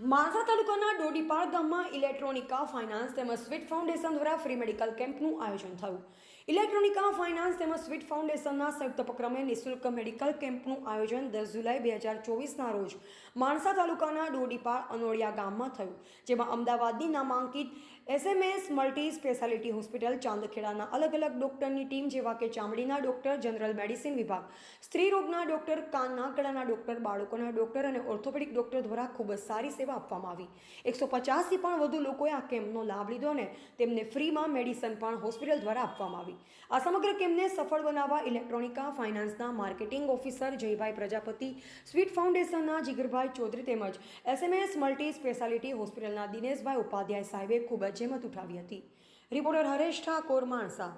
માણસા તાલુકાના ડોડીપાળ ગામમાં Electronica finance તેમજ સ્વીટ ફાઉન્ડેશન દ્વારા ફ્રી મેડિકલ કેમ્પનું આયોજન થયું. ઇલેક્ટ્રોનિકા ફાઇનાન્સ તેમજ સ્વીટ ફાઉન્ડેશનના સંયુક્ત ઉપક્રમે નિઃશુલ્ક મેડિકલ કેમ્પનું આયોજન દસ જુલાઈ બે હજાર ચોવીસના રોજ માણસા તાલુકાના ડોડીપાળ અનોડિયા ગામમાં થયું, જેમાં અમદાવાદની નામાંકિત એસએમએસ મલ્ટી સ્પેશિયાલિટી હોસ્પિટલ ચાંદખેડાના અલગ અલગ ડોક્ટરની ટીમ જેવા કે ચામડીના ડોક્ટર, જનરલ મેડિસિન વિભાગ સ્ત્રી રોગના ડોક્ટર, કાનના ગળાના ડોક્ટર, બાળકોના ડોક્ટર અને ઓર્થોપેડિક ડોક્ટર દ્વારા ખૂબ જ સારી સેવા આપવામાં આવી. એકસો પચાસથી પણ વધુ લોકોએ આ કેમ્પનો લાભ લીધો અને તેમને ફ્રીમાં મેડિસન પણ હોસ્પિટલ દ્વારા આપવામાં આવી. આ સમગ્ર કેમ્પને સફળ બનાવવા Electronica, ફાઇનાન્સના marketing officer Jaybhai Prajapati, sweet ફાઉન્ડેશનના જીગરભાઈ ચૌધરી તેમજ એસએમએસ મલ્ટી સ્પેશિયાલિટી હોસ્પિટલના દિનેશભાઈ ઉપાધ્યાય સાહેબે ખૂબ જ જહેમત ઉઠાવી હતી. રિપોર્ટર હરેશ ઠાકોર, માણસા.